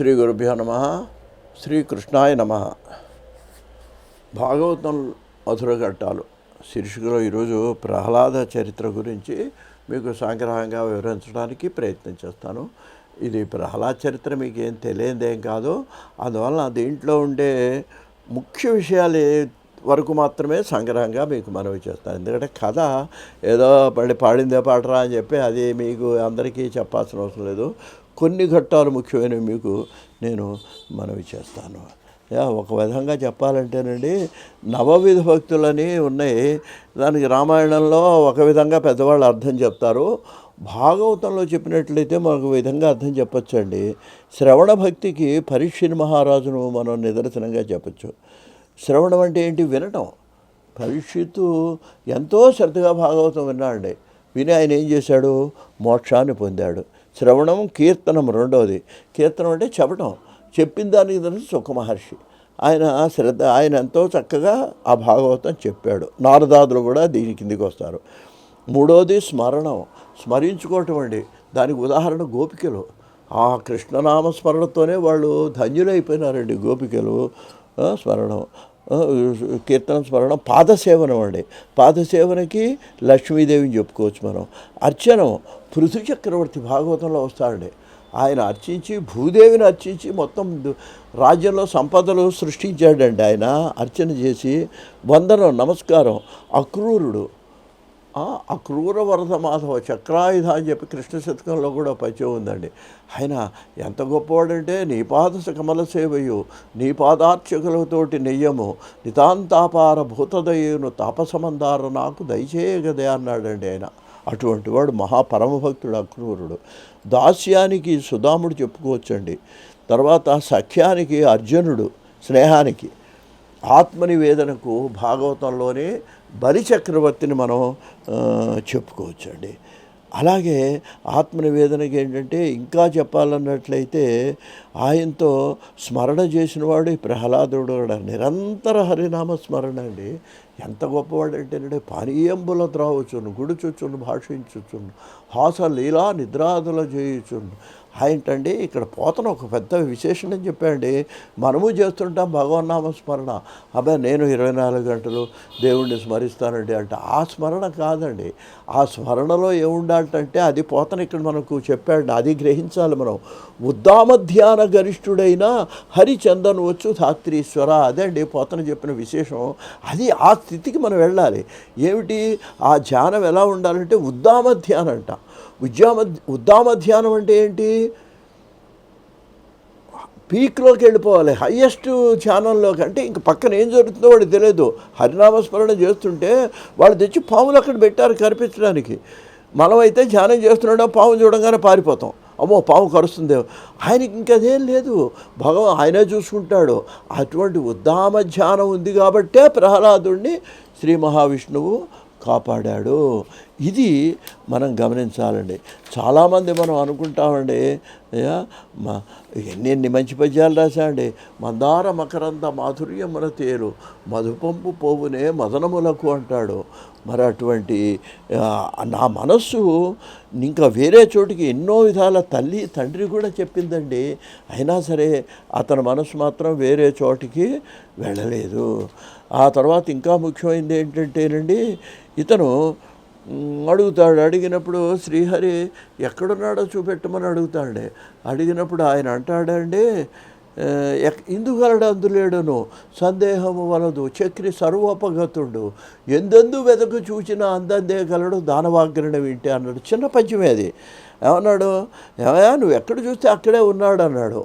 శ్రీ గురుభ్యో నమ శ్రీకృష్ణాయ నమ. భాగవతం మధుర ఘట్టాలు శీర్షికలో ఈరోజు ప్రహ్లాద చరిత్ర గురించి మీకు సంగ్రహంగా వివరించడానికి ప్రయత్నం చేస్తాను. ఇది ప్రహ్లాద చరిత్ర మీకు ఏం తెలియదేం కాదు. అందువలన దీంట్లో ఉండే ముఖ్య విషయాలు వరకు మాత్రమే సంగ్రహంగా మీకు మనవి చేస్తాను. ఎందుకంటే కథ ఏదో పడి పాడిందే పాటరా అని చెప్పి అది మీకు అందరికీ చెప్పాల్సిన అవసరం లేదు. కొన్ని ఘట్టాలు ముఖ్యమైనవి మీకు నేను మనవి చేస్తాను. ఒక విధంగా చెప్పాలంటేనండి నవవిధ భక్తులని ఉన్నాయి. దానికి రామాయణంలో ఒక విధంగా పెద్దవాళ్ళు అర్థం చెప్తారు. భాగవతంలో చెప్పినట్లయితే మనకు విధంగా అర్థం చెప్పచ్చండి. శ్రవణ భక్తికి పరీక్షని మహారాజును మనం నిదర్శనంగా చెప్పచ్చు. శ్రవణం అంటే ఏంటి? వినటం. పరీక్షిత్తు ఎంతో శ్రద్ధగా భాగవతం విన్నాడండి. విని ఆయన ఏం చేశాడు? మోక్షాన్ని పొందాడు. శ్రవణం కీర్తనం రెండవది. కీర్తనం అంటే చెప్పటం చెప్పిన దానికి తెలిసి సుఖ మహర్షి. ఆయన శ్రద్ధ ఆయన ఎంతో చక్కగా ఆ భాగవతం చెప్పాడు. నారదాదులు కూడా దీని కిందికి వస్తారు. మూడోది స్మరణం. స్మరించుకోవటం అండి. దానికి ఉదాహరణ గోపికలు. ఆ కృష్ణనామ స్మరణతోనే వాళ్ళు ధన్యులైపోయినారండి గోపికలు. స్మరణం. కీర్తన స్మరణం పాదసేవనం అండి. పాదసేవనకి లక్ష్మీదేవిని చెప్పుకోవచ్చు మనం. అర్చనం. పృథు చక్రవర్తి భాగవతంలో వస్తాడండి. ఆయన అర్చించి భూదేవిని అర్చించి మొత్తం రాజ్యంలో సంపదలు సృష్టించాడండి ఆయన. అర్చన చేసి వందనం నమస్కారం. అక్రూరుడు. అక్రూర వరద మాధవ చక్రాయుధ అని చెప్పి కృష్ణ శతకంలో కూడా పరిచయం ఉందండి. ఆయన ఎంత గొప్పవాడంటే నీ పాద కమల సేవయు నీ పాదార్చకులతోటి నెయ్యము నితాంతాపార భూతదయ్యును తాపసమందార నాకు దయచేయగదే అన్నాడండి ఆయన. అటువంటి వాడు మహాపరమభక్తుడు అక్రూరుడు. దాస్యానికి సుధాముడు చెప్పుకోవచ్చండి. తర్వాత సఖ్యానికి అర్జునుడు స్నేహానికి. ఆత్మనివేదనకు భాగవతంలోనే బలిచక్రవర్తిని మనం చెప్పుకోవచ్చండి. అలాగే ఆత్మనివేదనకి ఏంటంటే ఇంకా చెప్పాలన్నట్లయితే ఆయనతో స్మరణ చేసినవాడు ఈ ప్రహ్లాదుడు కూడా. నిరంతర హరినామ స్మరణ అండి. ఎంత గొప్పవాడంటేనంటే పానీయంబుల త్రావచ్చును గుడుచుచును భాషించుచును హాస లీలా నిద్రాదుల చేయుచును ఏంటండి ఇక్కడ పోతన ఒక పెద్ద విశేషణం చెప్పండి మనము చేస్తుంటాం భగవన్నామ స్మరణ. అబ్బాయి నేను ఇరవై నాలుగు గంటలు దేవుణ్ణి స్మరిస్తానండి అంటే ఆ స్మరణ కాదండి. ఆ స్మరణలో ఏముండాలంటే అది పోతన ఇక్కడ మనకు చెప్పాడు అది గ్రహించాలి మనం. ఉద్దామధ్యాన గరిష్ఠుడైన హరిచందన్ వచ్చు ధాత్రీశ్వర. అదే అండి పోతన చెప్పిన విశేషం. అది ఆ స్థితికి మనం వెళ్ళాలి. ఏమిటి? ఆ ధ్యానం ఎలా ఉండాలంటే ఉద్దామ ధ్యానం అంట. ఉద్యామ ఉద్దామ ధ్యానం అంటే ఏంటి? పీక్లోకి వెళ్ళిపోవాలి. హయ్యెస్ట్ ఛానల్లోకి అంటే ఇంక పక్కన ఏం జరుగుతుందో వాడికి తెలియదు హరినామస్మరణ చేస్తుంటే వాళ్ళు తెచ్చి పాములు అక్కడ పెట్టారు కనిపించడానికి మనమైతే ధ్యానం చేస్తున్నాడో పాము చూడంగానే పారిపోతాం. అమ్మో పాము కరుస్తుంది. ఆయనకి ఇంకదేం లేదు. భగవాన్ ఆయనే చూసుకుంటాడు. అటువంటి ఉద్దామ ధ్యానం ఉంది కాబట్టే ప్రహ్లాదుడిని శ్రీ మహావిష్ణువు కాపాడాడు. ఇది మనం గమనించాలండి. చాలామంది మనం అనుకుంటామండి ఎన్ని ఎన్ని మంచి పద్యాలు రాశాండి మందార మకరంద మాధుర్యమున తేరు మధుపంపు పోవునే మదనములకు అంటాడు. మరి అటువంటి నా మనస్సు ఇంకా వేరే చోటికి ఎన్నో విధాల తల్లి తండ్రి కూడా చెప్పిందండి. అయినా సరే అతని మనసు మాత్రం వేరే చోటికి వెళ్ళలేదు. ఆ తర్వాత ఇంకా ముఖ్యమైనది ఏంటంటేనండి ఇతను అడుగుతాడు. అడిగినప్పుడు శ్రీహరి ఎక్కడున్నాడో చూపెట్టమని అడుగుతాడే అడిగినప్పుడు ఆయన అంటాడండి "ఆ, ఎక్ ఇందుగలడు అందులేడును సందేహము వలదు చక్రి సర్వోపగతుడు. ఎందెందు వెదకు చూచిన అందందే గలడు దానవాగ్రణ వింటే అన్నాడు. చిన్న పంచమే అది ఏమన్నాడు ఏమయ్యా నువ్వు ఎక్కడ చూస్తే అక్కడే ఉన్నాడు అన్నాడు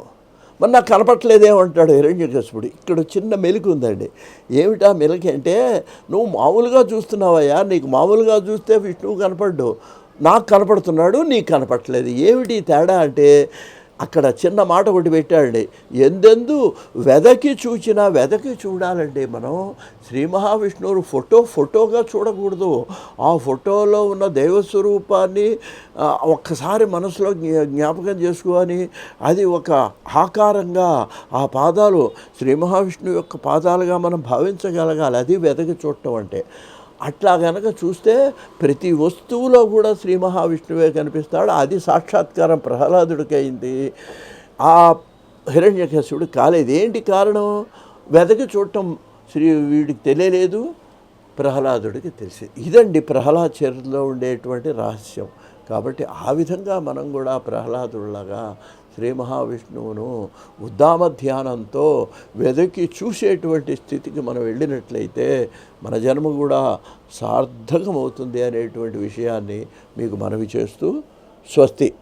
మరి నాకు కనపట్లేదేమంటాడు హిరణ్యకశిపుడు. ఇక్కడ చిన్న మెలికి ఉందండి. ఏమిటా మెలికి అంటే నువ్వు మామూలుగా చూస్తున్నావయ్యా నీకు మామూలుగా చూస్తే విష్ణువు కనపడ్డు. నాకు కనపడుతున్నాడు నీకు కనపడట్లేదు. ఏమిటి తేడా అంటే అక్కడ చిన్న మాట ఒకటి పెట్టాడండి. ఎందెందు వెదకి చూచినా వెదకి చూడాలండి మనం. శ్రీ మహావిష్ణువు ఫోటో ఫోటోగా చూడకూడదు. ఆ ఫోటోలో ఉన్న దైవస్వరూపాన్ని ఒక్కసారి మనసులో జ్ఞాపకం చేసుకొని అది ఒక ఆకారంగా ఆ పాదాలు శ్రీ మహావిష్ణువు యొక్క పాదాలుగా మనం భావించగలగాలి. అది వెదకి చూడటం అంటే. అట్లా గనక చూస్తే ప్రతి వస్తువులో కూడా శ్రీ మహావిష్ణువే కనిపిస్తాడు. అది సాక్షాత్కారం ప్రహ్లాదుడికి అయింది ఆ హిరణ్యకశిపుడు కాలేదు. ఏంటి కారణం? వెదకి చూడటం శ్రీ వీడికి తెలియలేదు. ప్రహ్లాదుడికి తెలిసి ఇదండి ప్రహ్లాద్ చరిత్రలో ఉండేటువంటి రహస్యం. కాబట్టి ఆ విధంగా మనం కూడా ప్రహ్లాదులాగా శ్రీ మహావిష్ణువును ఉద్దామ ధ్యానంతో వెదకి చూసేటువంటి స్థితికి మనం వెళ్ళినట్లయితే మన జన్మ కూడా సార్థకమవుతుంది అనేటువంటి విషయాన్ని మీకు మనవి చేస్తూ స్వస్తి.